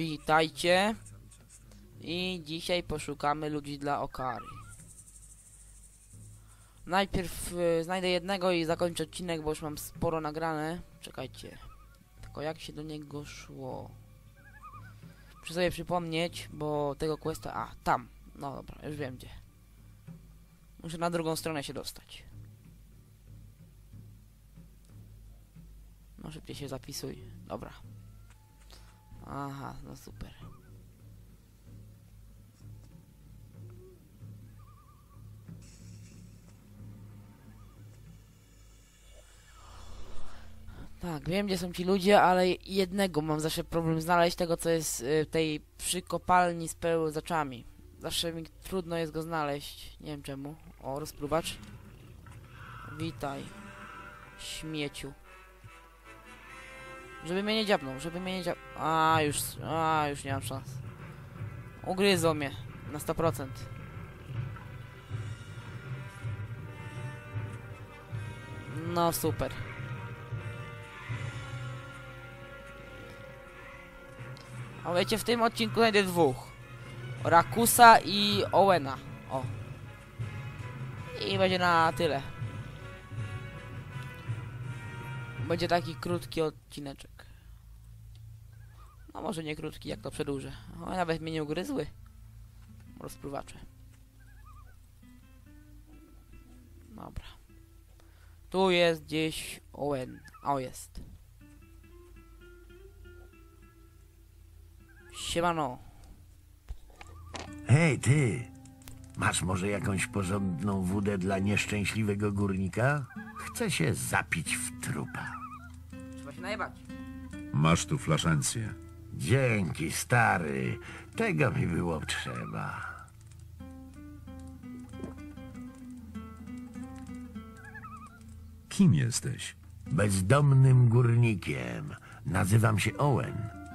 Witajcie. I dzisiaj poszukamy ludzi dla Okary. Najpierw y, znajdę jednego i zakończę odcinek, bo już mam sporo nagrane. Czekajcie. Tylko jak się do niego szło? Muszę sobie przypomnieć, bo tego questa... A, tam. No dobra, już wiem gdzie. Muszę na drugą stronę się dostać. No szybciej się zapisuj. Dobra. Aha, no super. Tak, wiem gdzie są ci ludzie, ale jednego mam zawsze problem znaleźć tego co jest y, w tej przy kopalni z pełzaczami. Zawsze mi trudno jest go znaleźć. Nie wiem czemu. O, rozpruwacz. Witaj. Śmieciu. Żeby mnie nie dziabnął, żeby mnie nie dziabnął. A, już, a, już nie mam szans. Ugryzą mnie. Na 100%. No, super. A wiecie, w tym odcinku znajdę dwóch. Rakusa i Owena. O. I będzie na tyle. Będzie taki krótki odcineczek. No może nie krótki, jak to przedłużę. O, nawet mnie nie ugryzły. Rozpływacze. Dobra. Tu jest gdzieś Owen. O, jest. Siemano. Hej, ty! Masz może jakąś porządną wódę dla nieszczęśliwego górnika? Chcę się zapić w trupa. Trzeba się najebać. Masz tu flaszencję. Dzięki, stary. Tego mi było trzeba. Kim jesteś? Bezdomnym górnikiem. Nazywam się Owen.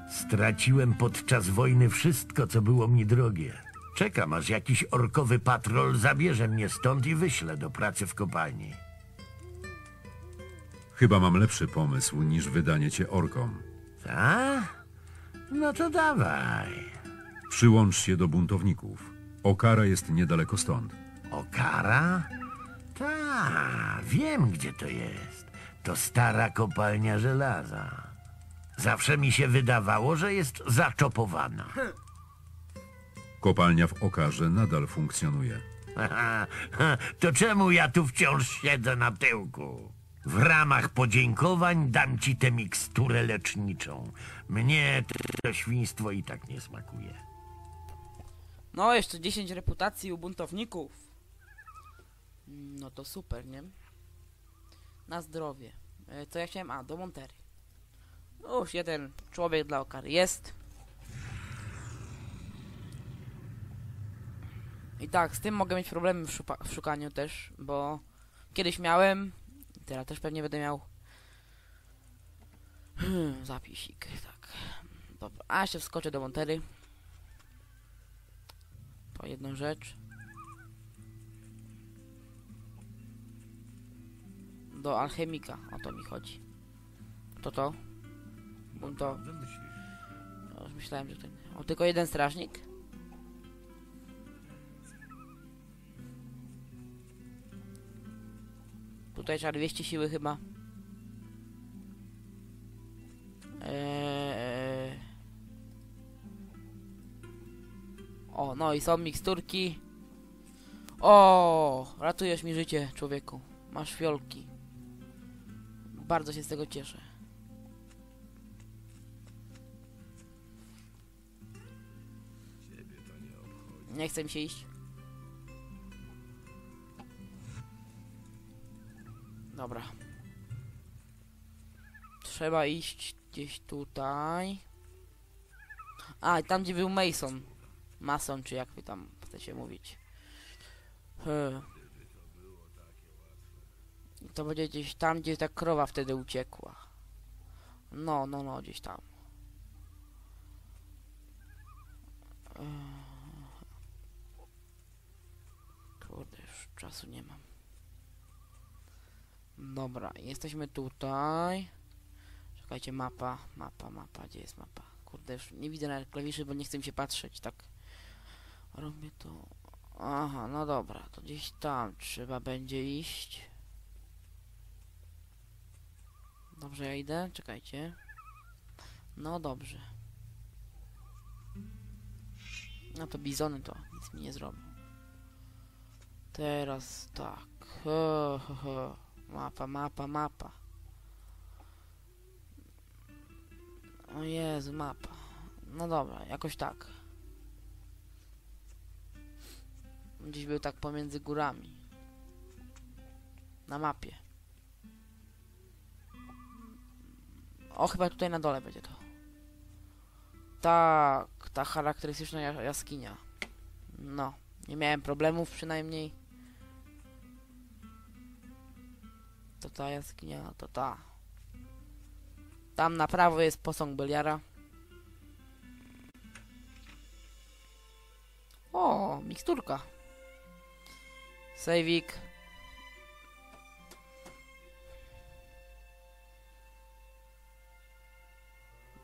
Straciłem podczas wojny wszystko, co było mi drogie. Czekam, aż jakiś orkowy patrol zabierze mnie stąd i wyśle do pracy w kopalni. Chyba mam lepszy pomysł niż wydanie cię orkom. Ta? No to dawaj. Przyłącz się do buntowników. Okara jest niedaleko stąd. Okara? Ta, wiem gdzie to jest. To stara kopalnia żelaza. Zawsze mi się wydawało, że jest zaczopowana. Kopalnia w Okarze nadal funkcjonuje. to czemu ja tu wciąż siedzę na tyłku? W ramach podziękowań dam ci tę miksturę leczniczą. Mnie to świństwo i tak nie smakuje. No, jeszcze 10 reputacji u buntowników. No to super, nie? Na zdrowie. E, Co ja chciałem? A, do Montery. Już jeden człowiek dla Okary jest. I tak, z tym mogę mieć problemy w, w szukaniu też, bo kiedyś miałem, teraz też pewnie będę miał. Hmm, zapisik, tak. Dobra, a jeszcze wskoczę do Montery. Po jedną rzecz. Do alchemika, o to mi chodzi. To to? Bum to. No, już myślałem, że ten. O, tylko jeden strażnik? Tutaj trzeba 200 siły chyba. Eee... O, no i są miksturki. O, ratujesz mi życie, człowieku. Masz fiolki. Bardzo się z tego cieszę. Nie chcę mi się iść. Dobra. Trzeba iść gdzieś tutaj. A, tam gdzie był Mason. Mason, czy jak wy tam chcecie mówić. Hmm. To będzie gdzieś tam, gdzie ta krowa wtedy uciekła. No, no, no, gdzieś tam. Kurde, już czasu nie mam. Dobra, jesteśmy tutaj. Czekajcie, mapa, mapa, mapa, gdzie jest mapa? Kurde, już nie widzę na klawiszy, bo nie chcę mi się patrzeć, tak. Robię to... Aha, no dobra, to gdzieś tam trzeba będzie iść. Dobrze, ja idę? Czekajcie. No dobrze. No to bizony to nic mi nie zrobią. Teraz tak. He, he, he. Mapa, mapa, mapa. O Jezu, mapa. No dobra, jakoś tak. Gdzieś był tak pomiędzy górami. Na mapie. O, chyba tutaj na dole będzie to. Tak, ta charakterystyczna ja- jaskinia. No, nie miałem problemów przynajmniej. To ta jaskinia, to ta. Tam na prawo jest posąg Beliara. O, miksturka. Sejwik.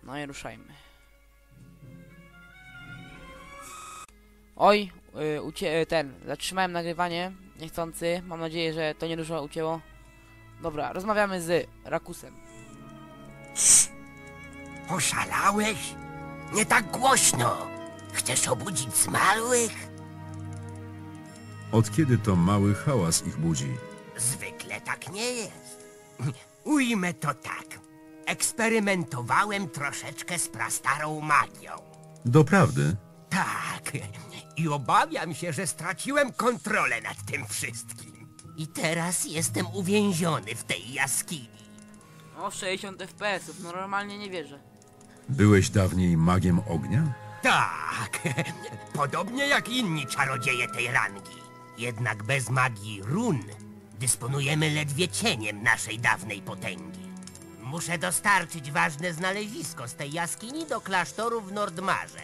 No i ruszajmy. Oj, y, y, ten, zatrzymałem nagrywanie niechcący. Mam nadzieję, że to nie dużo ucięło. Dobra, rozmawiamy z Rakusem. Oszalałeś? Nie tak głośno. Chcesz obudzić zmarłych? Od kiedy to mały hałas ich budzi? Zwykle tak nie jest. Ujmę to tak. Eksperymentowałem troszeczkę z prastarą magią. Doprawdy? Tak. I obawiam się, że straciłem kontrolę nad tym wszystkim. I teraz jestem uwięziony w tej jaskini. O, 60 FPS-ów, no normalnie nie wierzę. Byłeś dawniej magiem ognia? Tak, podobnie jak inni czarodzieje tej rangi. Jednak bez magii run dysponujemy ledwie cieniem naszej dawnej potęgi. Muszę dostarczyć ważne znalezisko z tej jaskini do klasztoru w Nordmarze.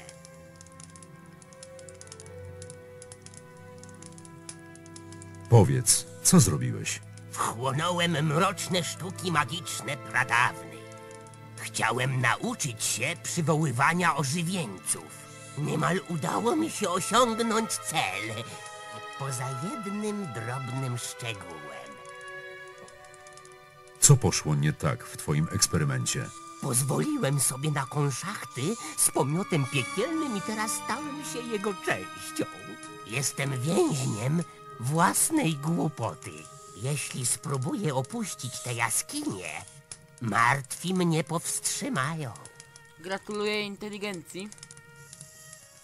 Powiedz, co zrobiłeś? Wchłonąłem mroczne sztuki magiczne pradawnej. Chciałem nauczyć się przywoływania ożywieńców. Niemal udało mi się osiągnąć cel. Poza jednym drobnym szczegółem. Co poszło nie tak w twoim eksperymencie? Pozwoliłem sobie na konszachty z pomiotem piekielnym i teraz stałem się jego częścią. Jestem więźniem własnej głupoty. Jeśli spróbuję opuścić tę jaskinię, martwi mnie powstrzymają. Gratuluję inteligencji.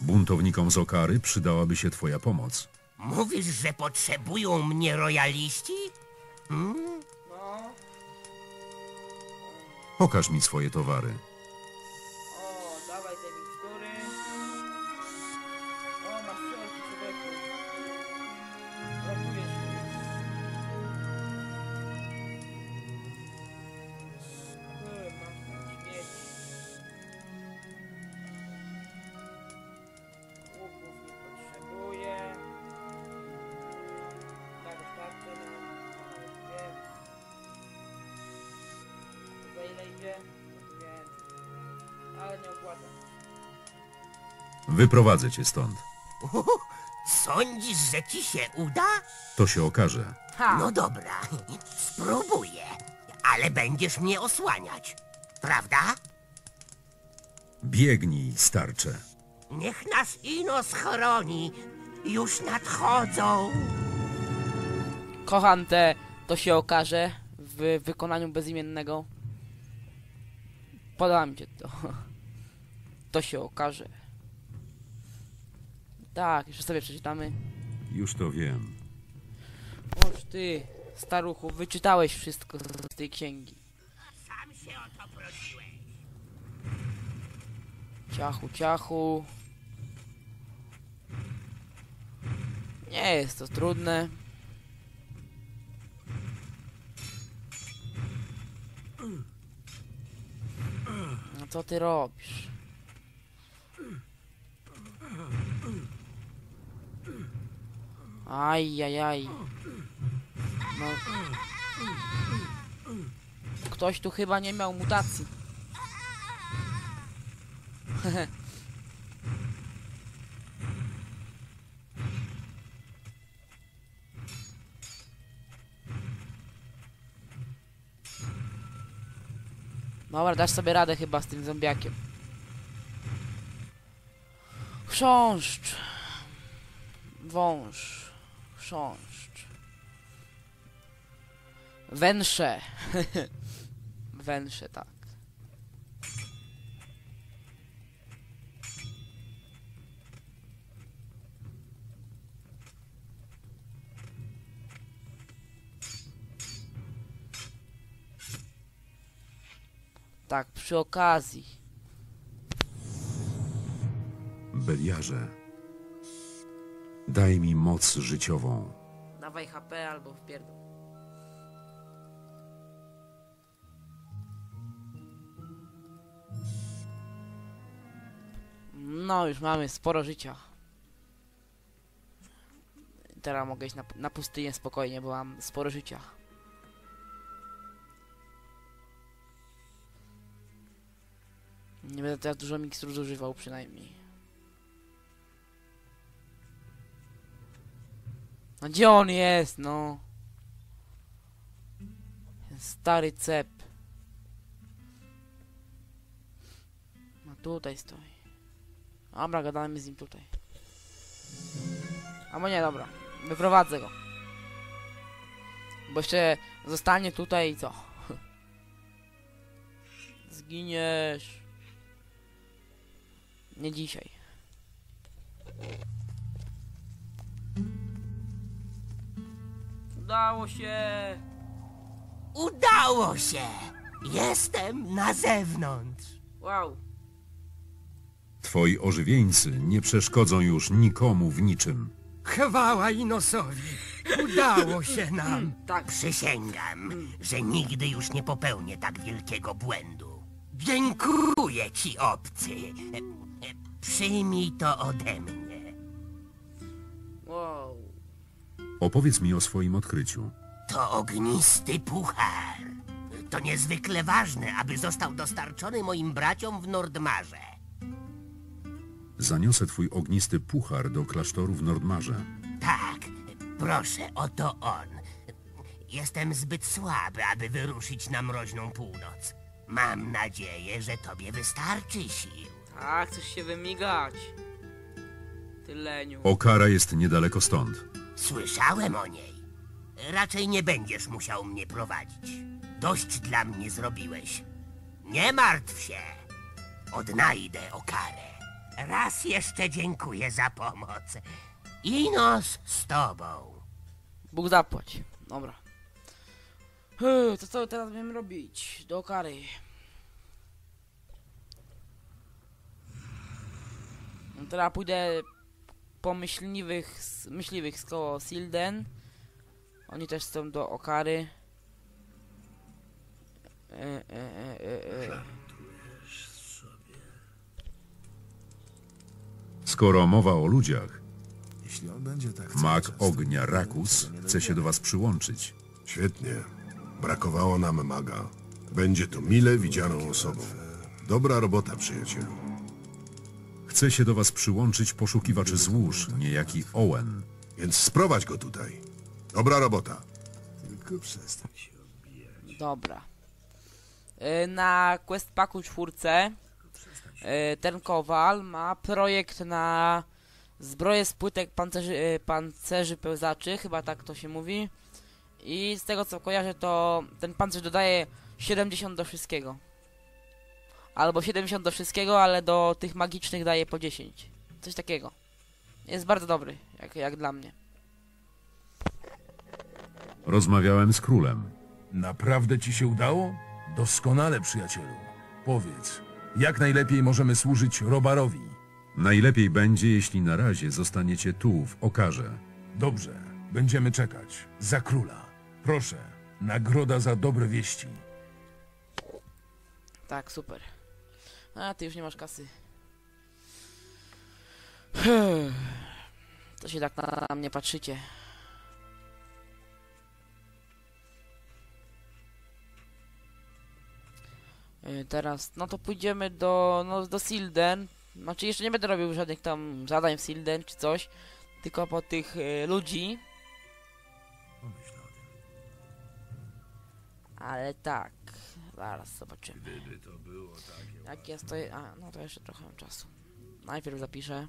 Buntownikom z Okary przydałaby się twoja pomoc. Mówisz, że potrzebują mnie rojaliści? Pokaż mi swoje towary. Ile idzie? Wiem. Ale nie opłacam. Wyprowadzę cię stąd. Uhu, Sądzisz, że ci się uda? To się okaże. Ha! No dobra, spróbuję. Ale będziesz mnie osłaniać. Prawda? Biegnij, starcze. Niech nas ino schroni. Już nadchodzą. Kocham te, to się okaże w wykonaniu bezimiennego. Podoba mi się to. To się okaże. Tak, jeszcze sobie przeczytamy. Już to wiem. Oż ty, staruchu, wyczytałeś wszystko z tej księgi. Sam się o to prosiłeś. Ciachu, ciachu. Nie jest to trudne. Co ty robisz? Aj, aj, aj. No. Ktoś tu chyba nie miał mutacji. Dobra, dasz sobie radę chyba z tym zombiakiem. Chrząszcz. Wąż. Chrząszcz. Węsze. Węsze, tak. Tak, przy okazji. Beliarze, daj mi moc życiową. Dawaj HP albo wpierdol. No, już mamy sporo życia. Teraz mogę iść na, na pustynię spokojnie, bo mam sporo życia. Nie będę teraz dużo mikstur zużywał przynajmniej. No gdzie on jest, no? Stary cep. No tutaj stoi. Dobra, gadamy z nim tutaj. Albo nie, dobra. Wyprowadzę go. Bo jeszcze zostanie tutaj i co? Zginiesz. Nie dzisiaj. Udało się! Udało się! Jestem na zewnątrz. Wow. Twoi ożywieńcy nie przeszkodzą już nikomu w niczym. Chwała Inosowi! Udało się nam! Tak. Przysięgam, że nigdy już nie popełnię tak wielkiego błędu. Dziękuję ci, obcy. Przyjmij to ode mnie. Wow. Opowiedz mi o swoim odkryciu. To ognisty puchar. To niezwykle ważne, aby został dostarczony moim braciom w Nordmarze. Zaniosę twój ognisty puchar do klasztoru w Nordmarze. Tak, proszę, oto on. Jestem zbyt słaby, aby wyruszyć na mroźną północ. Mam nadzieję, że tobie wystarczy sił. Tak, chcesz się wymigać. Ty leniu. Okara jest niedaleko stąd. Słyszałem o niej. Raczej nie będziesz musiał mnie prowadzić. Dość dla mnie zrobiłeś. Nie martw się. Odnajdę Okarę. Raz jeszcze dziękuję za pomoc. Inos z tobą. Bóg zapłać. Dobra. Hy, To co teraz będziemy robić? Do kary. No Teraz pójdę po myśliwych, myśliwych z koło Silden. Oni też są do Okary. E, e, e. Skoro mowa o ludziach, Jeśli on będzie tak mag cały czas, to ognia Rakus chce się do was przyłączyć. Świetnie. Brakowało nam maga. Będzie to mile widzianą osobą. Dobra robota, przyjacielu. Chce się do was przyłączyć poszukiwacz złóż, niejaki Owen. Więc sprowadź go tutaj. Dobra robota. Tylko przestań się. Dobra. Y, Na Quest Packu czwórce y, ten kowal ma projekt na zbroję z płytek pancerzy, y, pancerzy pełzaczy, chyba tak to się mówi. I z tego co kojarzę to ten pancerz dodaje 70 do wszystkiego. Albo 70 do wszystkiego, ale do tych magicznych daje po 10. Coś takiego. Jest bardzo dobry, jak, jak dla mnie. Rozmawiałem z królem. Naprawdę ci się udało? Doskonale, przyjacielu. Powiedz, jak najlepiej możemy służyć Robarowi? Najlepiej będzie, jeśli na razie zostaniecie tu, w Okarze. Dobrze, będziemy czekać. Za króla. Proszę, nagroda za dobre wieści. Tak, super. A, ty już nie masz kasy. To się tak na, na mnie patrzycie. Y, teraz, no to pójdziemy do, no, do Silden. Znaczy, jeszcze nie będę robił żadnych tam zadań w Silden czy coś, tylko po tych y, ludzi. Ale tak, zaraz zobaczymy. Jak ja stoję. A, no to jeszcze trochę mam czasu. Najpierw zapiszę.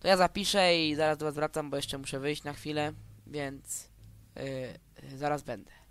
To ja zapiszę i zaraz do was wracam, bo jeszcze muszę wyjść na chwilę, więc y, y, zaraz będę.